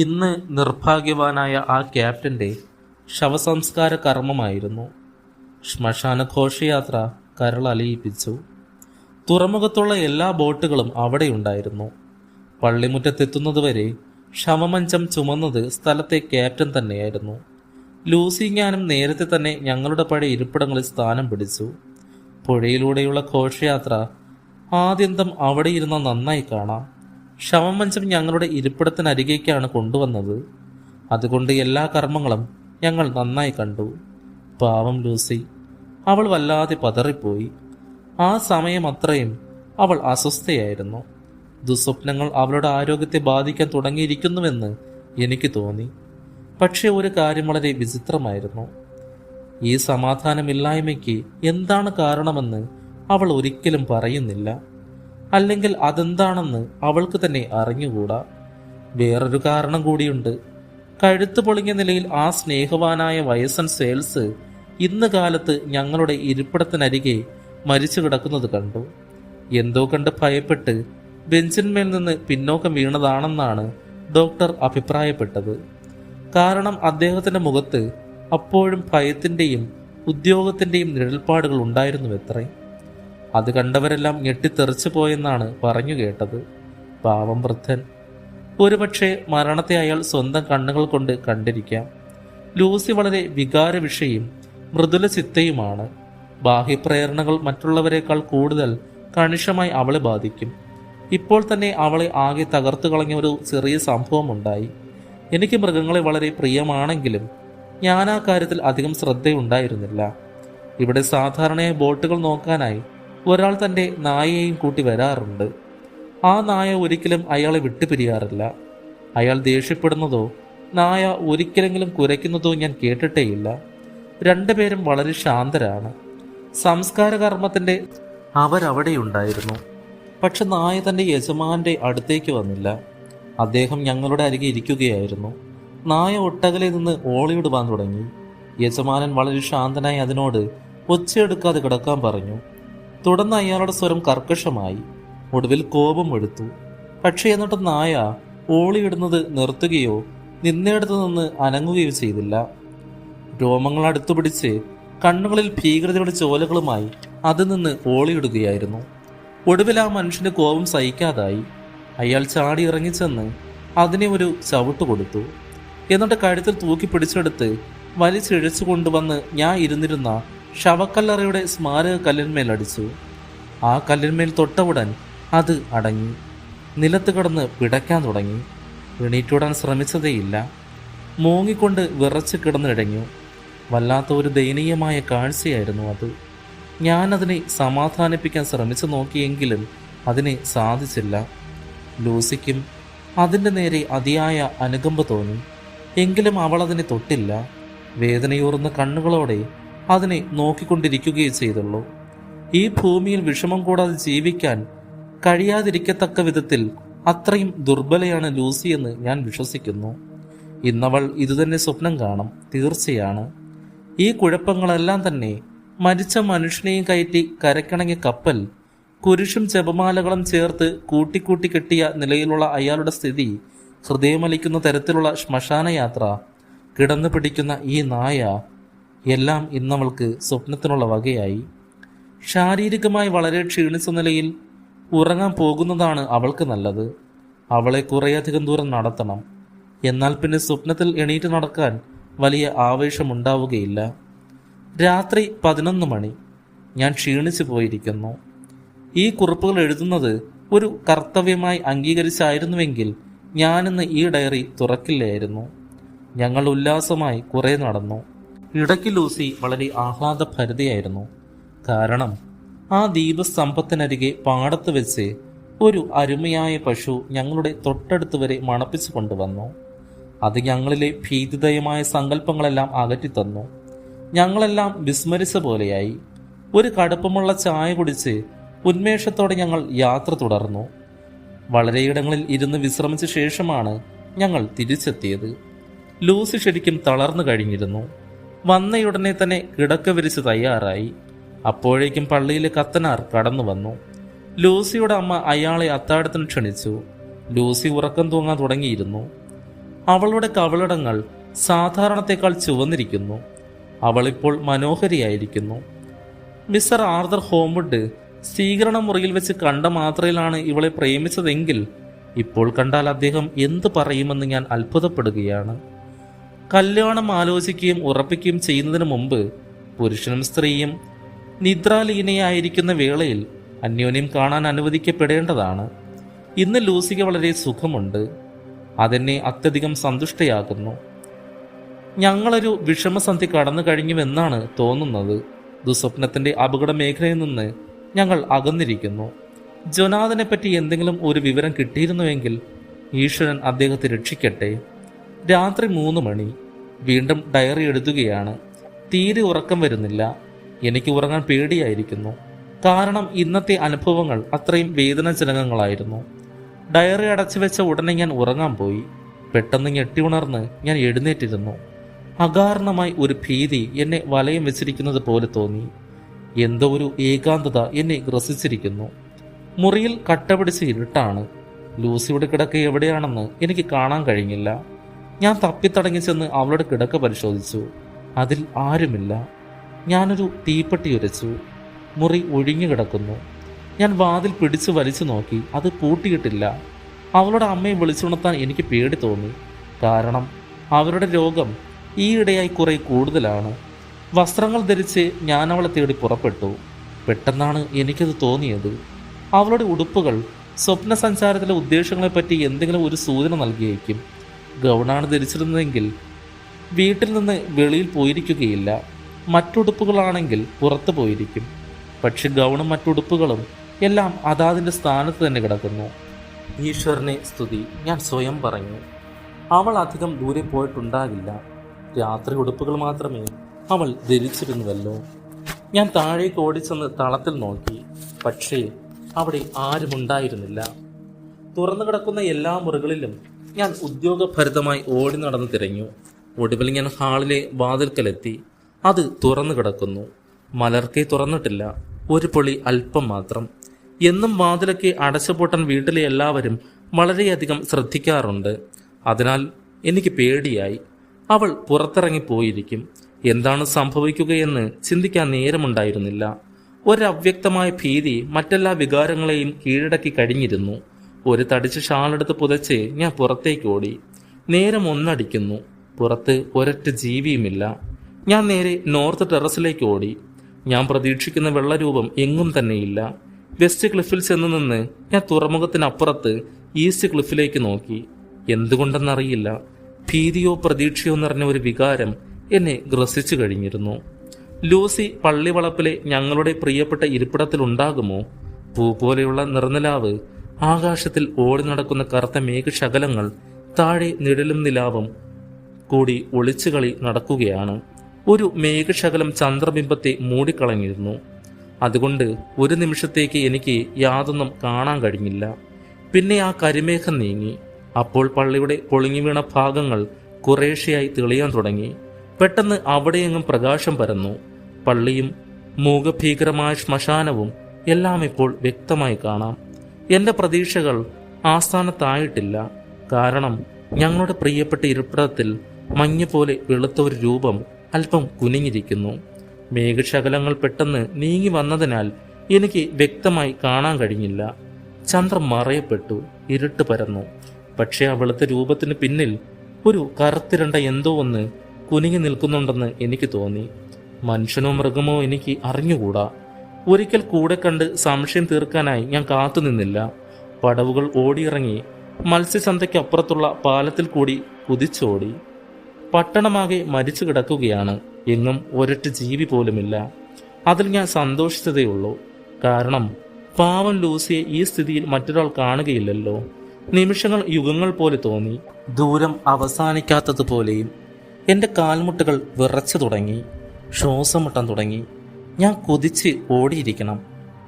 ഇന്ന് നിർഭാഗ്യവാനായ ആ ക്യാപ്റ്റന്റെ ശവസംസ്കാര കർമ്മമായിരുന്നു. ശ്മശാന ഘോഷയാത്ര കരളലിയിപ്പിച്ചു തുറമുഖത്തുള്ള എല്ലാ ബോട്ടുകളും അവിടെയുണ്ടായിരുന്നു പള്ളിമുറ്റത്തെത്തുന്നതുവരെ ശവമഞ്ചം ചുമന്നത് സ്ഥലത്തെ ക്യാപ്റ്റൻ തന്നെയായിരുന്നു. ലൂസി ഞാനും നേരത്തെ തന്നെ ഞങ്ങളുടെ പഴയ ഇരിപ്പിടങ്ങളിൽ സ്ഥാനം പിടിച്ചു. പുഴയിലൂടെയുള്ള ഘോഷയാത്ര ആദ്യന്തം അവിടെ ഇരുന്ന നന്നായി കാണാം. ശവമഞ്ചം ഞങ്ങളുടെ ഇരിപ്പിടത്തിനരികേക്കാണ് കൊണ്ടുവന്നത്. അതുകൊണ്ട് എല്ലാ കർമ്മങ്ങളും ഞങ്ങൾ നന്നായി കണ്ടു. പാവം ലൂസി അവൾ വല്ലാതെ പതറിപ്പോയി. ആ സമയം അത്രയും അവൾ അസ്വസ്ഥയായിരുന്നു. ദുസ്വപ്നങ്ങൾ അവളുടെ ആരോഗ്യത്തെ ബാധിക്കാൻ തുടങ്ങിയിരിക്കുന്നുവെന്ന് എനിക്ക് തോന്നി. പക്ഷേ ഒരു കാര്യം വളരെ വിചിത്രമായിരുന്നു. ഈ സമാധാനമില്ലായ്മയ്ക്ക് എന്താണ് കാരണമെന്ന് അവൾ ഒരിക്കലും പറയുന്നില്ല. അല്ലെങ്കിൽ അതെന്താണെന്ന് അവൾക്ക് തന്നെ അറിഞ്ഞുകൂടാ? വേറൊരു കാരണം കൂടിയുണ്ട്. കഴുത്ത് പൊളിഞ്ഞ നിലയിൽ ആ സ്നേഹവാനായ വയസ്സൻ സെയിൽസ് ഇന്ന് കാലത്ത് ഞങ്ങളുടെ ഇരിപ്പിടത്തിനരികെ മരിച്ചു കിടക്കുന്നത് കണ്ടു. എന്തോ കണ്ട് ഭയപ്പെട്ട് ബെഞ്ചിന്മേൽ നിന്ന് പിന്നോക്കം വീണതാണെന്നാണ് ഡോക്ടർ അഭിപ്രായപ്പെട്ടത്. കാരണം അദ്ദേഹത്തിന്റെ മുഖത്ത് അപ്പോഴും ഭയത്തിന്റെയും ഉദ്യോഗത്തിന്റെയും നിഴൽപ്പാടുകൾ ഉണ്ടായിരുന്നുവത്രേ. അത് കണ്ടവരെല്ലാം ഞെട്ടിത്തെറിച്ചു പോയെന്നാണ് പറഞ്ഞു കേട്ടത്. പാവം വൃദ്ധൻ. ഒരുപക്ഷെ മരണത്തെ അയാൾ സ്വന്തം കണ്ണുകൾ കൊണ്ട് കണ്ടിരിക്കാം. ലൂസി വളരെ വികാര വിഷയും മൃദുല ചിത്തയുമാണ് ബാഹ്യപ്രേരണകൾ മറ്റുള്ളവരെക്കാൾ കൂടുതൽ കണിശമായി അവളെ ബാധിക്കും. ഇപ്പോൾ തന്നെ അവളെ ആകെ തകർത്തു കളഞ്ഞ ഒരു ചെറിയ സംഭവം ഉണ്ടായി എനിക്ക് മൃഗങ്ങളെ വളരെ പ്രിയമാണെങ്കിലും ഞാൻ ആ കാര്യത്തിൽ അധികം ശ്രദ്ധയുണ്ടായിരുന്നില്ല. ഇവിടെ സാധാരണയായി ബോട്ടുകൾ നോക്കാനായി ഒരാൾ തന്റെ നായയെയും കൂട്ടി വരാറുണ്ട്. ആ നായ ഒരിക്കലും അയാളെ വിട്ടുപിരിയാറില്ല. അയാൾ ദേഷ്യപ്പെടുന്നതോ നായ ഒരിക്കലെങ്കിലും കുരയ്ക്കുന്നതോ ഞാൻ കേട്ടിട്ടേയില്ല. രണ്ടുപേരും വളരെ ശാന്തരാണ്. സംസ്കാര കർമ്മത്തിന്റെ അവരവിടെയുണ്ടായിരുന്നു. പക്ഷെ നായ തന്റെ യജമാന്റെ അടുത്തേക്ക് വന്നില്ല. അദ്ദേഹം ഞങ്ങളുടെ അരികെ ഇരിക്കുകയായിരുന്നു. നായ ഒട്ടകലെ നിന്ന് ഓളിയിടുവാൻ തുടങ്ങി. യജമാനൻ വളരെ ശാന്തനായി അതിനോട് ഒച്ചയെടുക്കാതെ കിടക്കാൻ പറഞ്ഞു. തുടർന്ന് അയാളുടെ സ്വരം കർക്കശമായി. ഒടുവിൽ കോപം എടുത്തു പക്ഷേ എന്നിട്ട് നായ ഓളിയിടുന്നത് നിർത്തുകയോ നിന്നയിടത്തു നിന്ന് അനങ്ങുകയോ ചെയ്തില്ല. രോമങ്ങൾ അടുത്തു പിടിച്ച് കണ്ണുകളിൽ ഭീകരതയുടെ ചോലകളുമായി അതിൽ നിന്ന് ഓളിയിടുകയായിരുന്നു. ഒടുവിൽ ആ മനുഷ്യന് കോപം സഹിക്കാതായി. അയാൾ ചാടി ഇറങ്ങിച്ചെന്ന് അതിനെ ഒരു ചവിട്ട് കൊടുത്തു. എന്നിട്ട് കഴുത്തിൽ തൂക്കി പിടിച്ചെടുത്ത് വലിച്ചിഴച്ചു കൊണ്ടുവന്ന് ഞാൻ ഇരുന്നിരുന്ന ശവക്കല്ലറയുടെ സ്മാരക കല്ലിന്മേൽ അടിച്ചു ആ കല്ലിന്മേൽ തൊട്ടവുടൻ അത് അടങ്ങി. നിലത്ത് കിടന്ന് പിടയ്ക്കാൻ തുടങ്ങി. എണീറ്റുവിടാൻ ശ്രമിച്ചതേയില്ല. മൂങ്ങിക്കൊണ്ട് വിറച്ച് കിടന്നിടഞ്ഞു. വല്ലാത്ത ഒരു ദയനീയമായ കാഴ്ചയായിരുന്നു അത്. ഞാനതിനെ സമാധാനിപ്പിക്കാൻ ശ്രമിച്ചു നോക്കിയെങ്കിലും അതിനെ സാധിച്ചില്ല. ലൂസിക്കും അതിന്റെ നേരെ അതിയായ അനുകമ്പ തോന്നി. എങ്കിലും അവൾ അതിനെ തൊട്ടില്ല. വേദനയൂറുന്ന കണ്ണുകളോടെ അതിനെ നോക്കിക്കൊണ്ടിരിക്കുകയും ചെയ്തുള്ളൂ. ഈ ഭൂമിയിൽ വിഷമം കൂടാതെ ജീവിക്കാൻ കഴിയാതിരിക്കത്തക്ക വിധത്തിൽ അത്രയും ദുർബലയാണ് ലൂസി എന്ന് ഞാൻ വിശ്വസിക്കുന്നു. ഇന്നവൾ ഇതുതന്നെ സ്വപ്നം കാണും തീർച്ചയാണ്. ഈ കുഴപ്പങ്ങളെല്ലാം തന്നെ മരിച്ച മനുഷ്യനെയും കയറ്റി കരക്കിണങ്ങിയ കപ്പൽ കുരിശും ജപമാലകളും ചേർത്ത് കൂട്ടിക്കൂട്ടി കെട്ടിയ നിലയിലുള്ള അയാളുടെ സ്ഥിതി ഹൃദയമലിക്കുന്ന തരത്തിലുള്ള ശ്മശാനയാത്ര കിടന്നു പിടിക്കുന്ന ഈ നായ എല്ലാം ഇന്നവൾക്ക് സ്വപ്നത്തിനുള്ള വകയായി. ശാരീരികമായി വളരെ ക്ഷീണിച്ച നിലയിൽ ഉറങ്ങാൻ പോകുന്നതാണ് അവൾക്ക് നല്ലത്. അവളെ കുറേയധികം ദൂരം നടത്തണം. എന്നാൽ പിന്നെ സ്വപ്നത്തിൽ എണീറ്റ് നടക്കാൻ വലിയ ആവേശമുണ്ടാവുകയില്ല. രാത്രി പതിനൊന്ന് മണി. ഞാൻ ക്ഷീണിച്ചു പോയിരിക്കുന്നു. ഈ കുറിപ്പുകൾ എഴുതുന്നത് ഒരു കർത്തവ്യമായി അംഗീകരിച്ചായിരുന്നുവെങ്കിൽ ഞാനിന്ന് ഈ ഡയറി തുറക്കില്ലായിരുന്നു. ഞങ്ങൾ ഉല്ലാസമായി കുറേ നടന്നു. ഇടയ്ക്ക് ലൂസി വളരെ ആഹ്ലാദഭരിതയായിരുന്നു. കാരണം ആ ദീപസ്തംഭത്തിനരികെ പാടത്ത് വെച്ച് ഒരു അരുമയായ പശു ഞങ്ങളുടെ തൊട്ടടുത്ത് വരെ മണപ്പിച്ചു കൊണ്ടുവന്നു. അത് ഞങ്ങളിലെ ഭീതിദയമായ സങ്കല്പങ്ങളെല്ലാം അകറ്റിത്തന്നു. ഞങ്ങളെല്ലാം വിസ്മരിച്ച പോലെയായി. ഒരു കടുപ്പമുള്ള ചായ കുടിച്ച് ഉന്മേഷത്തോടെ ഞങ്ങൾ യാത്ര തുടർന്നു. വളരെയിടങ്ങളിൽ ഇരുന്ന് വിശ്രമിച്ച ശേഷമാണ് ഞങ്ങൾ തിരിച്ചെത്തിയത്. ലൂസി ശരിക്കും തളർന്നു കഴിഞ്ഞിരുന്നു. വന്നയുടനെ തന്നെ കിടക്ക വിരിച്ച് തയ്യാറായി. അപ്പോഴേക്കും പള്ളിയിലെ കത്തനാർ കടന്നു വന്നു. ലൂസിയുടെ അമ്മ അയാളെ അത്താഴത്തിന് ക്ഷണിച്ചു. ലൂസി ഉറക്കം തൂങ്ങാൻ തുടങ്ങിയിരുന്നു. അവളുടെ കവളടങ്ങൾ സാധാരണത്തെക്കാൾ ചുവന്നിരിക്കുന്നു. അവളിപ്പോൾ മനോഹരിയായിരിക്കുന്നു. മിസ്റ്റർ ആർദർ ഹോംവുഡ് സ്വീകരണ മുറിയിൽ വെച്ച് കണ്ട മാത്രയിലാണ് ഇവളെ പ്രേമിച്ചതെങ്കിൽ ഇപ്പോൾ കണ്ടാൽ അദ്ദേഹം എന്ത് പറയുമെന്ന് ഞാൻ അത്ഭുതപ്പെടുകയാണ്. കല്യാണം ആലോചിക്കുകയും ഉറപ്പിക്കുകയും ചെയ്യുന്നതിന് മുമ്പ് പുരുഷനും സ്ത്രീയും നിദ്രാലീനയായിരിക്കുന്ന വേളയിൽ അന്യോന്യം കാണാൻ അനുവദിക്കപ്പെടേണ്ടതാണ്. ഇന്ന് ലൂസിക്ക് വളരെ സുഖമുണ്ട്. അതെന്നെ അത്യധികം സന്തുഷ്ടയാകുന്നു. ഞങ്ങളൊരു വിഷമസന്ധി കടന്നു കഴിഞ്ഞുവെന്നാണ് തോന്നുന്നത്. ദുസ്വപ്നത്തിന്റെ അപകട മേഖലയിൽ നിന്ന് ഞങ്ങൾ അകന്നിരിക്കുന്നു. ജൊനാഥനെ പറ്റി എന്തെങ്കിലും ഒരു വിവരം കിട്ടിയിരുന്നുവെങ്കിൽ ഈശ്വരൻ അദ്ദേഹത്തെ രക്ഷിക്കട്ടെ. രാത്രി മൂന്ന് മണി. വീണ്ടും ഡയറി എഴുതുകയാണ്. തീരെ ഉറക്കം വരുന്നില്ല. എനിക്ക് ഉറങ്ങാൻ പേടിയായിരിക്കുന്നു. കാരണം ഇന്നത്തെ അനുഭവങ്ങൾ അത്രയും വേദനാജനകങ്ങളായിരുന്നു. ഡയറി അടച്ചു വെച്ച ഉടനെ ഞാൻ ഉറങ്ങാൻ പോയി. പെട്ടെന്ന് ഞെട്ടി ഉണർന്ന് ഞാൻ എഴുന്നേറ്റിരുന്നു. അകാരണമായി ഒരു ഭീതി എന്നെ വലയം വെച്ചിരിക്കുന്നത് പോലെ തോന്നി. എന്തോ ഒരു ഏകാന്തത എന്നെ ഗ്രസിച്ചിരിക്കുന്നു. മുറിയിൽ കട്ടപിടിച്ച് ഇരുട്ടാണ്. ലൂസിയുടെ കിടക്ക എവിടെയാണെന്ന് എനിക്ക് കാണാൻ കഴിഞ്ഞില്ല. ഞാൻ തപ്പിത്തടങ്ങി ചെന്ന് അവളുടെ കിടക്ക പരിശോധിച്ചു. അതിൽ ആരുമില്ല. ഞാനൊരു തീപ്പെട്ടി ഉരച്ചു. മുറി ഒഴിഞ്ഞു കിടക്കുന്നു. ഞാൻ വാതിൽ പിടിച്ചു വലിച്ചു നോക്കി. അത് പൂട്ടിയിട്ടില്ല. അവളുടെ അമ്മയെ വിളിച്ചുണർത്താൻ എനിക്ക് പേടി തോന്നി. കാരണം അവരുടെ രോഗം ഈയിടെയായി കുറെ കൂടുതലാണ്. വസ്ത്രങ്ങൾ ധരിച്ച് ഞാൻ അവളെ തേടി പുറപ്പെട്ടു. പെട്ടെന്നാണ് എനിക്കത് തോന്നിയത്. അവളുടെ ഉടുപ്പുകൾ സ്വപ്ന സഞ്ചാരത്തിലെ ഉദ്ദേശങ്ങളെപ്പറ്റി എന്തെങ്കിലും ഒരു സൂചന നൽകിയേക്കും. ഗൗണാണ് ധരിച്ചിരുന്നതെങ്കിൽ വീട്ടിൽ നിന്ന് വെളിയിൽ പോയിരിക്കുകയില്ല. മറ്റുടുപ്പുകളാണെങ്കിൽ പുറത്തു പോയിരിക്കും. പക്ഷെ ഗൗണും മറ്റുടുപ്പുകളും എല്ലാം അതാതിന്റെ സ്ഥാനത്ത് തന്നെ കിടക്കുന്നു. ഈശ്വരനെ സ്തുതി ഞാൻ സ്വയം പറഞ്ഞു. അവൾ അധികം ദൂരെ പോയിട്ടുണ്ടാകില്ല. രാത്രി ഉടുപ്പുകൾ മാത്രമേ അവൾ ധരിച്ചിരുന്നുവല്ലോ. ഞാൻ താഴേക്ക് ഓടിച്ചെന്ന് തളത്തിൽ നോക്കി. പക്ഷേ അവിടെ ആരുമുണ്ടായിരുന്നില്ല. തുറന്നു കിടക്കുന്ന എല്ലാ മുറികളിലും ഞാൻ ഉദ്യോഗഭരിതമായി ഓടി നടന്ന് തിരഞ്ഞു. ഒടുവിൽ ഞാൻ ഹാളിലെ വാതിൽക്കലെത്തി. അത് തുറന്നു കിടക്കുന്നു. മലർക്കെ തുറന്നിട്ടില്ല. ഒരു പൊളി അല്പം മാത്രം. എന്നും വാതിലൊക്കെ അടച്ചുപൂട്ടാൻ വീട്ടിലെ എല്ലാവരും വളരെയധികം ശ്രദ്ധിക്കാറുണ്ട്. അതിനാൽ എനിക്ക് പേടിയായി. അവൾ പുറത്തിറങ്ങി പോയിരിക്കും. എന്താണ് സംഭവിക്കുകയെന്ന് ചിന്തിക്കാൻ നേരമുണ്ടായിരുന്നില്ല. ഒരവ്യക്തമായ ഭീതി മറ്റെല്ലാ വികാരങ്ങളെയും കീഴടക്കി കഴിഞ്ഞിരുന്നു. ഒരു തടിച്ച ഷാളെടുത്ത് പുതച്ച് ഞാൻ പുറത്തേക്ക് ഓടി. നേരം ഒന്നടിക്കുന്നു. പുറത്ത് ഒരൊറ്റ ജീവിയുമില്ല. ഞാൻ നേരെ നോർത്ത് ടെറസിലേക്ക് ഓടി. ഞാൻ പ്രതീക്ഷിക്കുന്ന വെള്ളരൂപം എങ്ങും തന്നെയില്ല. വെസ്റ്റ് ക്ലിഫിൽ ചെന്ന് നിന്ന് ഞാൻ തുറമുഖത്തിനപ്പുറത്ത് ഈസ്റ്റ് ക്ലിഫിലേക്ക് നോക്കി. എന്തുകൊണ്ടെന്നറിയില്ല. ഭീതിയോ പ്രതീക്ഷയോ നിറഞ്ഞ ഒരു വികാരം എന്നെ ഗ്രസിച്ചു കഴിഞ്ഞിരുന്നു. ലൂസി പള്ളിവളപ്പിലെ ഞങ്ങളുടെ പ്രിയപ്പെട്ട ഇരിപ്പിടത്തിലുണ്ടാകുമോ? പൂ പോലെയുള്ള നിർനിലാവ് ആകാശത്തിൽ ഓടി നടക്കുന്ന കറുത്ത മേഘശകലങ്ങൾ താഴെ നിഴലും നിലാവും കൂടി ഒളിച്ചുകളി നടക്കുകയാണ്. ഒരു മേഘശകലം ചന്ദ്രബിംബത്തെ മൂടിക്കളഞ്ഞിരുന്നു. അതുകൊണ്ട് ഒരു നിമിഷത്തേക്ക് എനിക്ക് യാതൊന്നും കാണാൻ കഴിഞ്ഞില്ല. പിന്നെ ആ കരിമേഘം നീങ്ങി. അപ്പോൾ പള്ളിയുടെ പൊളിഞ്ഞു വീണ ഭാഗങ്ങൾ കുറേശ്ശെയായി തെളിയാൻ തുടങ്ങി. പെട്ടെന്ന് അവിടെയെങ്ങും പ്രകാശം പരന്നു. പള്ളിയും മൂകഭീകരമായ ശ്മശാനവും എല്ലാം ഇപ്പോൾ വ്യക്തമായി കാണാം. എന്റെ പ്രതീക്ഷകൾ ആസ്ഥാനത്തായിട്ടില്ല. കാരണം ഞങ്ങളുടെ പ്രിയപ്പെട്ട ഇരിപ്പിടത്തിൽ മഞ്ഞ പോലെ വെളുത്ത ഒരു രൂപം അല്പം കുനിഞ്ഞിരിക്കുന്നു. മേഘശകലങ്ങൾ പെട്ടെന്ന് നീങ്ങി വന്നതിനാൽ എനിക്ക് വ്യക്തമായി കാണാൻ കഴിഞ്ഞില്ല. ചന്ദ്രൻ മറയപ്പെട്ടു ഇരുട്ട് പരന്നു. പക്ഷേ ആ വെളുത്ത രൂപത്തിന് പിന്നിൽ ഒരു കറുത്തിരണ്ട എന്തോ ഒന്ന് കുനിങ്ങി നിൽക്കുന്നുണ്ടെന്ന് എനിക്ക് തോന്നി. മനുഷ്യനോ മൃഗമോ എനിക്ക് അറിഞ്ഞുകൂടാ. ഒരിക്കൽ കൂടെ കണ്ട് സംശയം തീർക്കാനായി ഞാൻ കാത്തുനിന്നില്ല പടവുകൾ ഓടിയിറങ്ങി മത്സ്യസന്ധയ്ക്കപ്പുറത്തുള്ള പാലത്തിൽ കൂടി കുതിച്ചോടി. പട്ടണമാകെ മരിച്ചു കിടക്കുകയാണ്. എന്നും ഒരൊറ്റ ജീവി പോലുമില്ല. അതിൽ ഞാൻ സന്തോഷിച്ചതേയുള്ളൂ കാരണം പാവം ലൂസിയെ ഈ സ്ഥിതിയിൽ മറ്റൊരാൾ കാണുകയില്ലല്ലോ. നിമിഷങ്ങൾ യുഗങ്ങൾ പോലെ തോന്നി. ദൂരം അവസാനിക്കാത്തതുപോലെയും. എന്റെ കാൽമുട്ടുകൾ വിറച്ചു തുടങ്ങി. ശ്വാസം മുട്ടാൻ തുടങ്ങി. ഞാൻ കൊതിച്ച് ഓടിയിരിക്കണം.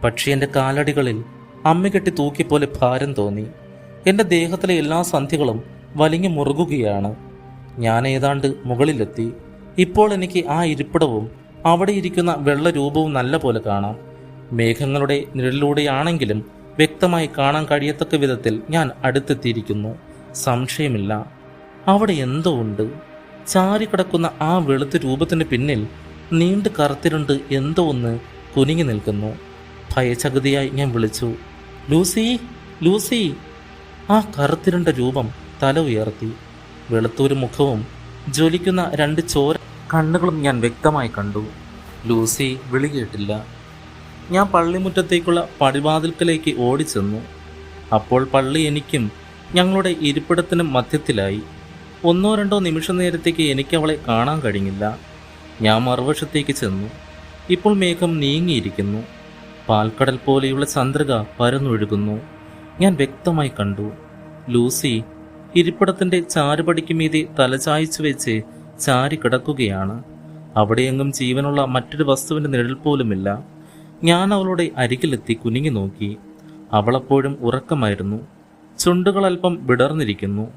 പക്ഷെ എന്റെ കാലടികളിൽ അമ്മ കെട്ടി തൂക്കിപ്പോലെ ഭാരം തോന്നി. എന്റെ ദേഹത്തിലെ എല്ലാ സന്ധികളും വലിഞ്ഞു മുറുകുകയാണ്. ഞാൻ ഏതാണ്ട് മുകളിലെത്തി. ഇപ്പോൾ എനിക്ക് ആ ഇരിപ്പിടവും അവിടെ ഇരിക്കുന്ന വെള്ള രൂപവും നല്ല പോലെ കാണാം. മേഘങ്ങളുടെ നിഴലിലൂടെയാണെങ്കിലും വ്യക്തമായി കാണാൻ കഴിയത്തക്ക വിധത്തിൽ ഞാൻ അടുത്തെത്തിയിരിക്കുന്നു. സംശയമില്ല. അവിടെ എന്തോ ഉണ്ട്. ചാരിക്കിടക്കുന്ന ആ വെളുത്ത രൂപത്തിന് പിന്നിൽ നീണ്ടു കറുത്തിരുണ്ട് എന്തോ ഒന്ന് കുനിങ്ങി നിൽക്കുന്നു. ഭയചകുതിയായി ഞാൻ വിളിച്ചു ലൂസി ലൂസി. ആ കറുത്തിരുണ്ട രൂപം തല ഉയർത്തി. വെളുത്തൊരു മുഖവും ജ്വലിക്കുന്ന രണ്ട് ചോര കണ്ണുകളും ഞാൻ വ്യക്തമായി കണ്ടു. ലൂസി വിളി കേട്ടില്ല. ഞാൻ പള്ളിമുറ്റത്തേക്കുള്ള പടിവാതിൽക്കലേക്ക് ഓടിച്ചെന്നു. അപ്പോൾ പള്ളി എനിക്കും ഞങ്ങളുടെ ഇരിപ്പിടത്തിനും മധ്യത്തിലായി. ഒന്നോ രണ്ടോ നിമിഷ നേരത്തേക്ക് എനിക്ക് അവളെ കാണാൻ കഴിഞ്ഞില്ല. ഞാൻ മറുവശത്തേക്ക് ചെന്നു. ഇപ്പോൾ മേഘം നീങ്ങിയിരിക്കുന്നു. പാൽക്കടൽ പോലെയുള്ള ചന്ദ്രിക പരന്നൊഴുകുന്നു. ഞാൻ വ്യക്തമായി കണ്ടു. ലൂസി ഇരിപ്പിടത്തിന്റെ ചാരുപടിക്ക് മീതി തലചായ്ച്ചു വെച്ച് ചാരി കിടക്കുകയാണ്. അവിടെയെങ്ങും ജീവനുള്ള മറ്റൊരു വസ്തുവിന്റെ നിഴൽ പോലുമില്ല. ഞാൻ അവളുടെ അരികിലെത്തി കുനിങ്ങി നോക്കി. അവളപ്പോഴും ഉറക്കമായിരുന്നു. ചുണ്ടുകൾ അല്പം വിടർന്നിരിക്കുന്നു.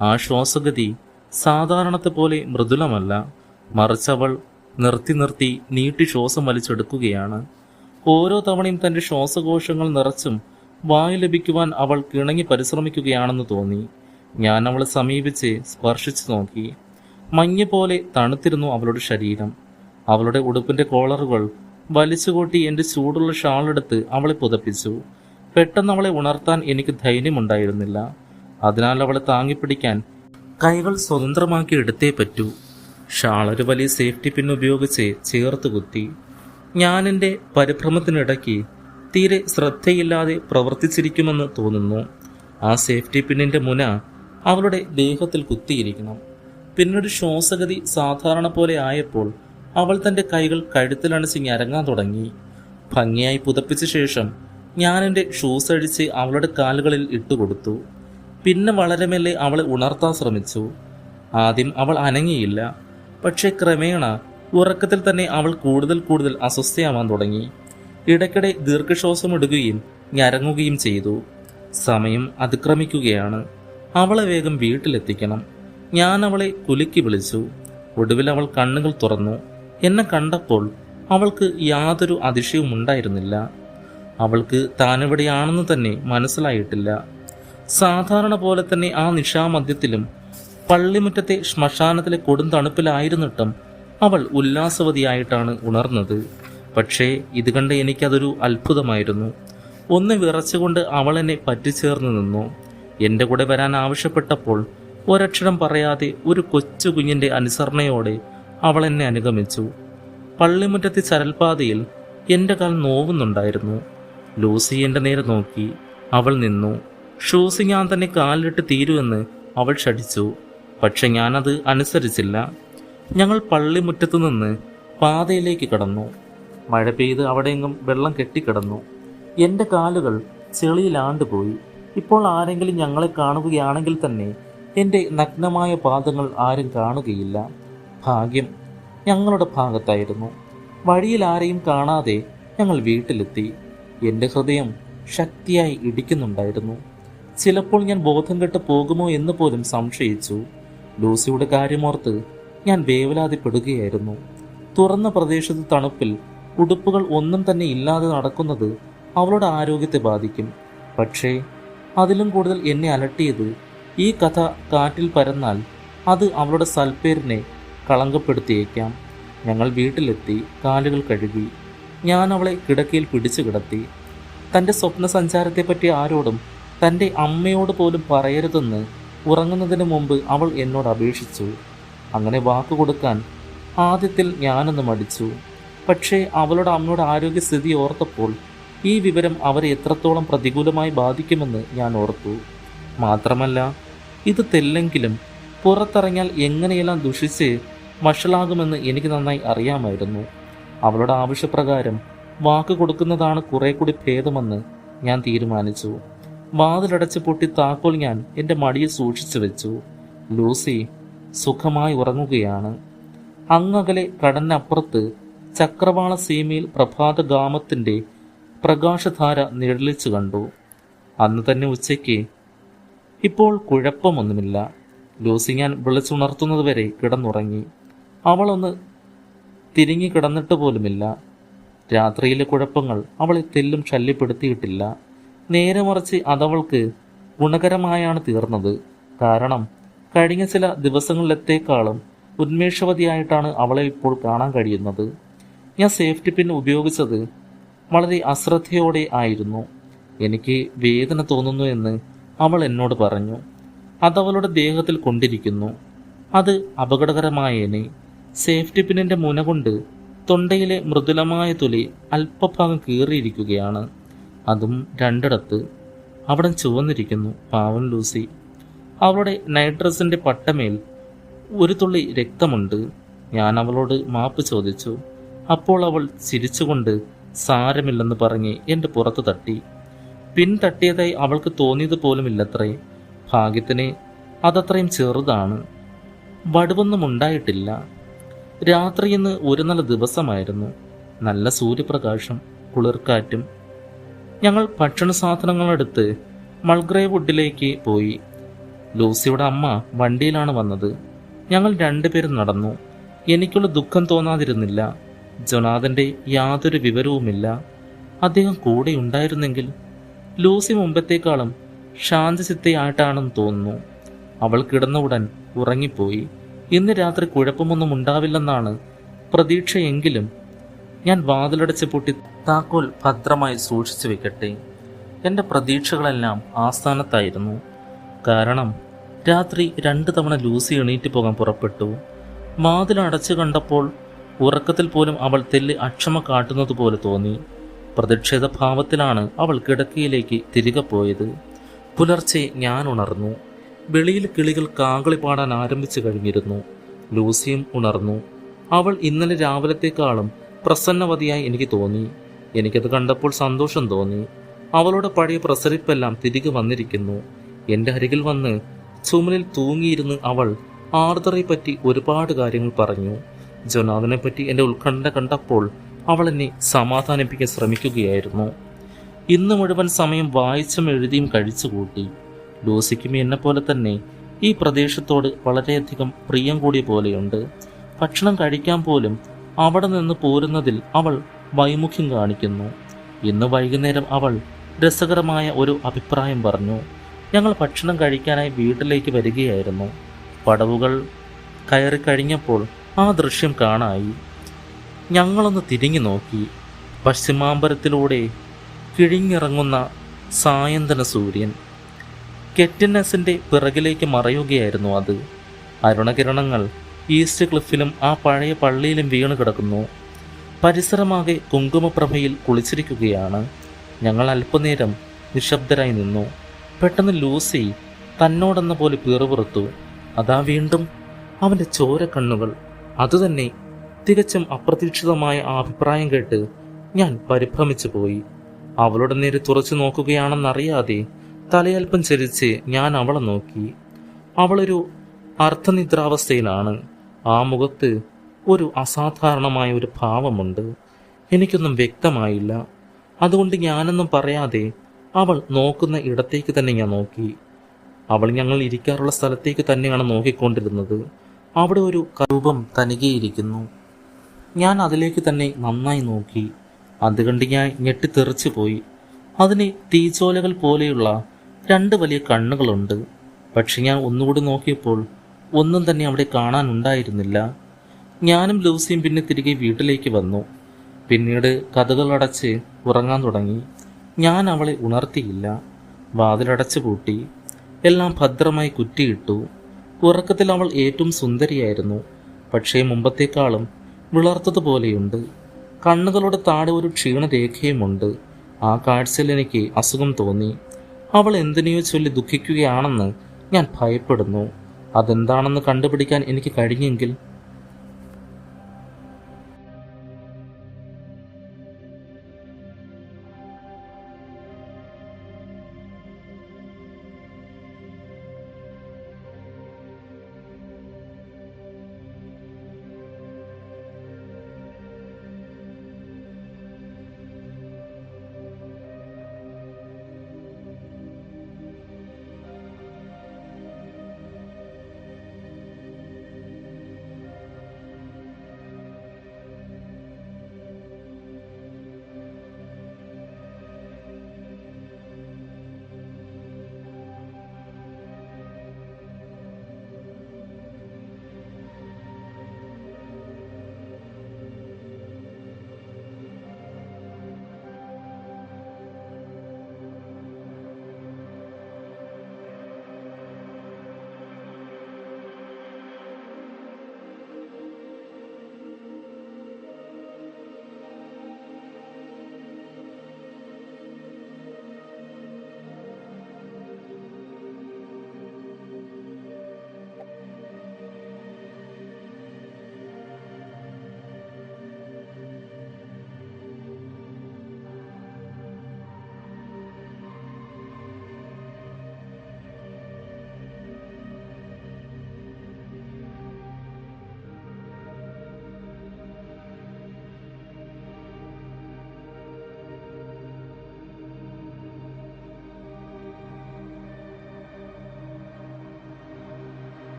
ആ ശ്വാസഗതി സാധാരണത്തെ പോലെ മൃദുലമല്ല. മറിച്ചവൾ നിർത്തി നിർത്തി നീട്ടി ശ്വാസം വലിച്ചെടുക്കുകയാണ്. ഓരോ തവണയും തന്റെ ശ്വാസകോശങ്ങൾ നിറച്ചും വായു ലഭിക്കുവാൻ അവൾ കിണങ്ങി പരിശ്രമിക്കുകയാണെന്ന് തോന്നി. ഞാൻ അവളെ സമീപിച്ച് സ്പർശിച്ചു നോക്കി. മഞ്ഞ പോലെ തണുത്തിരുന്നു അവളുടെ ശരീരം. അവളുടെ ഉടുപ്പിന്റെ കോളറുകൾ വലിച്ചുകൂട്ടി എന്റെ ചൂടുള്ള ഷാളെടുത്ത് അവളെ പുതപ്പിച്ചു. പെട്ടെന്ന് അവളെ ഉണർത്താൻ എനിക്ക് ധൈര്യമുണ്ടായിരുന്നില്ല. അതിനാൽ അവളെ താങ്ങിപ്പിടിക്കാൻ കൈകൾ സ്വതന്ത്രമാക്കി എടുത്തേ പറ്റൂ. ഷാളൊരു വലിയ സേഫ്റ്റി പിൻ ഉപയോഗിച്ച് ചേർത്ത് കുത്തി. ഞാൻ എന്റെ പരിഭ്രമത്തിനിടയ്ക്ക് തീരെ ശ്രദ്ധയില്ലാതെ പ്രവർത്തിച്ചിരിക്കുമെന്ന് തോന്നുന്നു. ആ സേഫ്റ്റി പിന്നിന്റെ മുന അവളുടെ ദേഹത്തിൽ കുത്തിയിരിക്കണം. പിന്നൊരു ശ്വാസഗതി സാധാരണ പോലെ ആയപ്പോൾ അവൾ തന്റെ കൈകൾ കഴുത്തിലണിച്ച് ഞരങ്ങാൻ തുടങ്ങി. ഭംഗിയായി പുതപ്പിച്ച ശേഷം ഞാൻ എന്റെ ഷൂസ് അഴിച്ച് അവളുടെ കാലുകളിൽ ഇട്ടുകൊടുത്തു പിന്നെ വളരെ മെല്ലെ അവളെ ഉണർത്താൻ ശ്രമിച്ചു. ആദ്യം അവൾ അനങ്ങിയില്ല. പക്ഷേ ക്രമേണ ഉറക്കത്തിൽ തന്നെ അവൾ കൂടുതൽ കൂടുതൽ അസ്വസ്ഥയാവാൻ തുടങ്ങി. ഇടയ്ക്കിടെ ദീർഘശ്വാസം ഇടുകയും ഞരങ്ങുകയും ചെയ്തു. സമയം അതിക്രമിക്കുകയാണ്. അവളെ വേഗം വീട്ടിലെത്തിക്കണം. ഞാൻ അവളെ കുലുക്കി വിളിച്ചു. ഒടുവിൽ അവൾ കണ്ണുകൾ തുറന്നു. എന്നെ കണ്ടപ്പോൾ അവൾക്ക് യാതൊരു അതിശയവും ഉണ്ടായിരുന്നില്ല. അവൾക്ക് താനെവിടെയാണെന്ന് തന്നെ മനസ്സിലായിട്ടില്ല. സാധാരണ പോലെ തന്നെ ആ നിശാമധ്യത്തിലും പള്ളിമുറ്റത്തെ ശ്മശാനത്തിലെ കൊടും തണുപ്പിലായിരുന്നിട്ടും അവൾ ഉല്ലാസവതിയായിട്ടാണ് ഉണർന്നത്. പക്ഷേ ഇത് കണ്ട് എനിക്കതൊരു അത്ഭുതമായിരുന്നു. ഒന്ന് വിറച്ചുകൊണ്ട് അവൾ എന്നെ പറ്റിച്ചേർന്ന് നിന്നു. എന്റെ കൂടെ വരാൻ ആവശ്യപ്പെട്ടപ്പോൾ ഒരക്ഷരം പറയാതെ ഒരു കൊച്ചു കുഞ്ഞിന്റെ അനുസരണയോടെ അവൾ എന്നെ അനുഗമിച്ചു. പള്ളിമുറ്റത്തെ ചരൽപാതയിൽ എന്റെ കാൽ നോവുന്നുണ്ടായിരുന്നു. ലൂസി എന്റെ നേരെ നോക്കി അവൾ നിന്നു. ഷൂസ് ഞാൻ തന്നെ കാലിലിട്ട് തീരുമെന്ന് അവൾ ഷടിച്ചു പക്ഷെ ഞാനത് അനുസരിച്ചില്ല. ഞങ്ങൾ പള്ളിമുറ്റത്ത് നിന്ന് പാതയിലേക്ക് കടന്നു. മഴ പെയ്ത് അവിടെയെങ്ങും വെള്ളം കെട്ടിക്കിടന്നു. എന്റെ കാലുകൾ ചെളിയിലാണ്ടുപോയി. ഇപ്പോൾ ആരെങ്കിലും ഞങ്ങളെ കാണുകയാണെങ്കിൽ തന്നെ എന്റെ നഗ്നമായ പാദങ്ങൾ ആരും കാണുകയില്ല. ഭാഗ്യം ഞങ്ങളുടെ ഭാഗത്തായിരുന്നു. വഴിയിൽ ആരെയും കാണാതെ ഞങ്ങൾ വീട്ടിലെത്തി. എന്റെ ഹൃദയം ശക്തിയായി ഇടിക്കുന്നുണ്ടായിരുന്നു. ചിലപ്പോൾ ഞാൻ ബോധം കെട്ട് പോകുമോ എന്ന് പോലും സംശയിച്ചു. ലൂസിയുടെ കാര്യമോർത്ത് ഞാൻ വേവലാതിപ്പെടുകയായിരുന്നു. തുറന്ന പ്രദേശത്ത് തണുപ്പിൽ ഉടുപ്പുകൾ ഒന്നും തന്നെ ഇല്ലാതെ നടക്കുന്നത് അവളുടെ ആരോഗ്യത്തെ ബാധിക്കും. പക്ഷേ അതിലും കൂടുതൽ എന്നെ അലട്ടിയത് ഈ കഥ കാറ്റിൽ പരന്നാൽ അത് അവളുടെ സൽപ്പേരിനെ കളങ്കപ്പെടുത്തിയേക്കാം. ഞങ്ങൾ വീട്ടിലെത്തി കാലുകൾ കഴുകി. ഞാൻ അവളെ കിടക്കയിൽ പിടിച്ചു കിടത്തി. തന്റെ സ്വപ്ന സഞ്ചാരത്തെപ്പറ്റി ആരോടും തന്റെ അമ്മയോട് പോലും പറയരുതെന്ന് ഉറങ്ങുന്നതിന് മുമ്പ് അവൾ എന്നോട് അപേക്ഷിച്ചു. അങ്ങനെ വാക്ക് കൊടുക്കാൻ ആദ്യത്തിൽ ഞാനൊന്ന് മടിച്ചു. പക്ഷേ അവളുടെ അമ്മയുടെ ആരോഗ്യസ്ഥിതി ഓർത്തപ്പോൾ ഈ വിവരം അവരെ എത്രത്തോളം പ്രതികൂലമായി ബാധിക്കുമെന്ന് ഞാൻ ഓർത്തു. മാത്രമല്ല ഇത് തെല്ലെങ്കിലും പുറത്തിറങ്ങിയാൽ എങ്ങനെയെല്ലാം ദുഷിച്ച് വഷളാകുമെന്ന് എനിക്ക് നന്നായി അറിയാമായിരുന്നു. അവളുടെ ആവശ്യപ്രകാരം വാക്ക് കൊടുക്കുന്നതാണ് കുറെ കൂടി ഭേദമെന്ന് ഞാൻ തീരുമാനിച്ചു. വാതിലടച്ച് പൊട്ടി താക്കോൽ ഞാൻ എന്റെ മടിയിൽ സൂക്ഷിച്ചു വെച്ചു. ലൂസി സുഖമായി ഉറങ്ങുകയാണ്. അങ്ങകലെ കടന്നപ്പുറത്ത് ചക്രവാള സീമയിൽ പ്രഭാതഗാമത്തിന്റെ പ്രകാശധാര നിഴലിച്ചു കണ്ടു. അന്ന് തന്നെ ഉച്ചയ്ക്ക് ഇപ്പോൾ കുഴപ്പമൊന്നുമില്ല. ലൂസി ഞാൻ വിളിച്ചുണർത്തുന്നതുവരെ കിടന്നുറങ്ങി. അവളൊന്ന് തിരിങ്ങി കിടന്നിട്ട് പോലുമില്ല. രാത്രിയിലെ കുഴപ്പങ്ങൾ അവളെ തെല്ലും ശല്യപ്പെടുത്തിയിട്ടില്ല. നേരെ മറിച്ച് അതവൾക്ക് ഗുണകരമായാണ് തീർന്നത്. കാരണം കഴിഞ്ഞ ചില ദിവസങ്ങളിലത്തേക്കാളും ഉന്മേഷവതിയായിട്ടാണ് അവളെ ഇപ്പോൾ കാണാൻ കഴിയുന്നത്. ഞാൻ സേഫ്റ്റി പിൻ ഉപയോഗിച്ചത് വളരെ അശ്രദ്ധയോടെ ആയിരുന്നു. എനിക്ക് വേദന തോന്നുന്നു എന്ന് അവൾ എന്നോട് പറഞ്ഞു. അതവളുടെ ദേഹത്തിൽ കൊണ്ടിരിക്കുന്നു. അത് അപകടകരമായേനെ. സേഫ്റ്റി പിന്നിന്റെ മുന കൊണ്ട് തൊണ്ടയിലെ മൃദുലമായ തൊലി അല്പഭാഗം കീറിയിരിക്കുകയാണ്. അതും രണ്ടിടത്ത് അവിടെ ചുവന്നിരിക്കുന്നു പാവൻ ലൂസി. അവളുടെ നൈറ്റ് ഡ്രസ്സിന്റെ പട്ടമേൽ ഒരു തുള്ളി രക്തമുണ്ട്. ഞാൻ അവളോട് മാപ്പ് ചോദിച്ചു. അപ്പോൾ അവൾ ചിരിച്ചുകൊണ്ട് സാരമില്ലെന്ന് പറഞ്ഞ് എന്റെ പുറത്ത് തട്ടി. പിൻ തട്ടിയതായി അവൾക്ക് തോന്നിയത് പോലുമില്ലത്രേ. ഭാഗ്യത്തിന് അതത്രയും ചെറുതാണ്. വടുവൊന്നും ഉണ്ടായിട്ടില്ല. രാത്രി ഇന്ന് ഒരു നല്ല ദിവസമായിരുന്നു. നല്ല സൂര്യപ്രകാശം കുളിർക്കാറ്റും ഞങ്ങൾ ഭക്ഷണ സാധനങ്ങളെടുത്ത് മൾഗ്രേ വുഡിലേക്ക് പോയി. ലൂസിയുടെ അമ്മ വണ്ടിയിലാണ് വന്നത്. ഞങ്ങൾ രണ്ടുപേരും നടന്നു. എനിക്കുള്ള ദുഃഖം തോന്നാതിരുന്നില്ല. ജൊനാഥന്റെ യാതൊരു വിവരവുമില്ല. അദ്ദേഹം കൂടെ ഉണ്ടായിരുന്നെങ്കിൽ ലൂസി മുമ്പത്തേക്കാളും ശാന്തചിത്തയായിട്ടാണെന്ന് തോന്നുന്നു. അവൾ കിടന്ന ഉടൻ ഉറങ്ങിപ്പോയി. ഇന്ന് രാത്രി കുഴപ്പമൊന്നും ഉണ്ടാവില്ലെന്നാണ് പ്രതീക്ഷയെങ്കിലും ഞാൻ വാതിലടച്ച് പൂട്ടി താക്കോൽ ഭദ്രമായി സൂക്ഷിച്ചു വെക്കട്ടെ. എന്റെ പ്രതീക്ഷകളെല്ലാം ആസ്ഥാനത്തായിരുന്നു. കാരണം രാത്രി രണ്ട് തവണ ലൂസി എണീറ്റ് പോകാൻ പുറപ്പെട്ടു. വാതിൽ കണ്ടപ്പോൾ ഉറക്കത്തിൽ പോലും അവൾ തെല്ല് അക്ഷമ കാട്ടുന്നത് പോലെ തോന്നി. പ്രതിഷേധ ഭാവത്തിലാണ് അവൾ കിടക്കയിലേക്ക് തിരികെ പോയത്. പുലർച്ചെ ഞാൻ ഉണർന്നു. വെളിയിൽ കിളികൾ കാങ്കളി പാടാൻ ആരംഭിച്ചു കഴിഞ്ഞിരുന്നു. ലൂസിയും ഉണർന്നു. അവൾ ഇന്നലെ രാവിലത്തെക്കാളും പ്രസന്നവതിയായി എനിക്ക് തോന്നി. എനിക്കത് കണ്ടപ്പോൾ സന്തോഷം തോന്നി. അവളുടെ പഴയ പ്രസരിപ്പെല്ലാം തിരികെ വന്നിരിക്കുന്നു. എന്റെ അരികിൽ വന്ന് ചുമലിൽ തൂങ്ങിയിരുന്ന് അവൾ ആർദ്രയെ പറ്റി ഒരുപാട് കാര്യങ്ങൾ പറഞ്ഞു. ജൊനാഥനെ പറ്റി എന്റെ ഉത്കണ്ഠ കണ്ടപ്പോൾ അവൾ എന്നെ സമാധാനിപ്പിക്കാൻ ശ്രമിക്കുകയായിരുന്നു. ഇന്ന് മുഴുവൻ സമയം വായിച്ചും എഴുതിയും കഴിച്ചുകൂട്ടി. ലൂസിക്കും എന്നെപ്പോലെ തന്നെ ഈ പ്രദേശത്തോട് വളരെയധികം പ്രിയം കൂടിയ പോലെയുണ്ട്. ഭക്ഷണം കഴിക്കാൻ പോലും അവിടെ നിന്ന് പോരുന്നതിൽ അവൾ വൈമുഖ്യം കാണിക്കുന്നു. ഇന്ന് വൈകുന്നേരം അവൾ രസകരമായ ഒരു അഭിപ്രായം പറഞ്ഞു. ഞങ്ങൾ ഭക്ഷണം കഴിക്കാനായി വീട്ടിലേക്ക് വരികയായിരുന്നു. പടവുകൾ കയറി കഴിഞ്ഞപ്പോൾ ആ ദൃശ്യം കാണായി. ഞങ്ങളൊന്ന് തിരിഞ്ഞു നോക്കി. പശ്ചിമാമ്പരത്തിലൂടെ കിഴിഞ്ഞിറങ്ങുന്ന സായന്തന സൂര്യൻ. കെറ്റിനസിന്റെ പിറകിലേക്ക് മറയുകയായിരുന്നു അത്. അരുണകിരണങ്ങൾ ഈസ്റ്റ് ക്ലിഫിലും ആ പഴയ പള്ളിയിലും വീണു കിടക്കുന്നു. പരിസരമാകെ കുങ്കുമപ്രഭയിൽ കുളിച്ചിരിക്കുകയാണ്. ഞങ്ങൾ അല്പനേരം നിശബ്ദരായി നിന്നു. പെട്ടെന്ന് ലൂസി തന്നോടെന്ന പോലെ പിറുപിറുത്തു. അതാ വീണ്ടും അവന്റെ ചോര കണ്ണുകൾ. അതുതന്നെ തികച്ചും അപ്രതീക്ഷിതമായ ആ അഭിപ്രായം കേട്ട് ഞാൻ പരിഭ്രമിച്ചു പോയി. അവളുടെ നേരെ തുറച്ചു നോക്കുകയാണെന്നറിയാതെ തലയൽപ്പം ചരിച്ച് ഞാൻ അവളെ നോക്കി. അവളൊരു അർത്ഥനിദ്രാവസ്ഥയിലാണ് ആ മുഖത്ത് ഒരു അസാധാരണമായ ഒരു ഭാവമുണ്ട്. എനിക്കൊന്നും വ്യക്തമായില്ല. അതുകൊണ്ട് ഞാനൊന്നും പറയാതെ അവൾ നോക്കുന്ന ഇടത്തേക്ക് തന്നെ ഞാൻ നോക്കി. അവൾ ഞങ്ങൾ ഇരിക്കാറുള്ള സ്ഥലത്തേക്ക് തന്നെയാണ് നോക്കിക്കൊണ്ടിരുന്നത്. അവിടെ ഒരു രൂപം തനികയിരിക്കുന്നു. ഞാൻ അതിലേക്ക് തന്നെ നന്നായി നോക്കി. അത് കണ്ട് ഞാൻ ഞെട്ടിത്തെറിച്ചു പോയി. അതിന് തീച്ചോലകൾ പോലെയുള്ള രണ്ട് വലിയ കണ്ണുകളുണ്ട്. പക്ഷെ ഞാൻ ഒന്നുകൂടി നോക്കിയപ്പോൾ ഒന്നും തന്നെ അവിടെ കാണാനുണ്ടായിരുന്നില്ല. ഞാനും ലൂസിയും പിന്നെ തിരികെ വീട്ടിലേക്ക് വന്നു. പിന്നീട് കഥകളടച്ച് ഉറങ്ങാൻ തുടങ്ങി. ഞാൻ അവളെ ഉണർത്തിയില്ല. വാതിലടച്ചു പൂട്ടി. എല്ലാം ഭദ്രമായി കുറ്റിയിട്ടു. ഉറക്കത്തിൽ അവൾ ഏറ്റവും സുന്ദരിയായിരുന്നു. പക്ഷേ മുമ്പത്തേക്കാളും വിളർത്തതുപോലെയുണ്ട് കണ്ണുകളുടെ താഴെ ഒരു ക്ഷീണരേഖയുമുണ്ട്. ആ കാഴ്ചയിൽ എനിക്ക് അസുഖം തോന്നി. അവൾ എന്തിനെയോ ചൊല്ലി ദുഃഖിക്കുകയാണെന്ന് ഞാൻ ഭയപ്പെടുന്നു. അതെന്താണെന്ന് കണ്ടുപിടിക്കാൻ എനിക്ക് കഴിഞ്ഞെങ്കിൽ